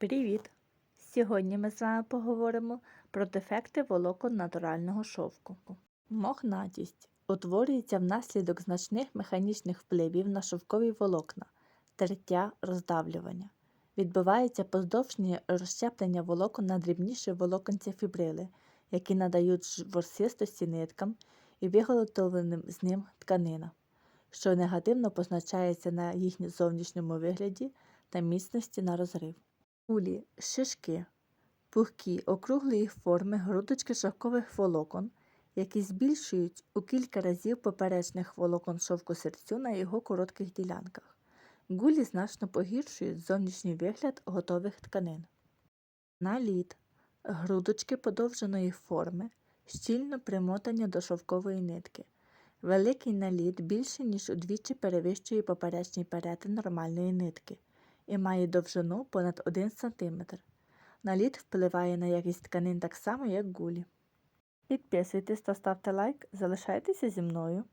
Привіт! Сьогодні ми з вами поговоримо про дефекти волокон натурального шовку. Мохнатість утворюється внаслідок значних механічних впливів на шовкові волокна, тертя, роздавлювання. Відбувається поздовження розщеплення волокон на дрібніші волоконця фібрили, які надають ворсистості ниткам і виготовленим з ним тканинам, що негативно позначається на їхньому зовнішньому вигляді та міцності на розрив. Кулі, шишки, пухкі округлої форми грудочки шовкових волокон, які збільшують у кілька разів поперечних волокон шовку серцю на його коротких ділянках. Гулі значно погіршують зовнішній вигляд готових тканин. Наліт грудочки подовженої форми, щільно примотані до шовкової нитки. Великий наліт більше, ніж удвічі перевищує поперечний перетин нормальної нитки і має довжину понад 1 см. Наліт впливає на якість тканин так само, як гулі. Підписуйтесь та ставте лайк, залишайтеся зі мною.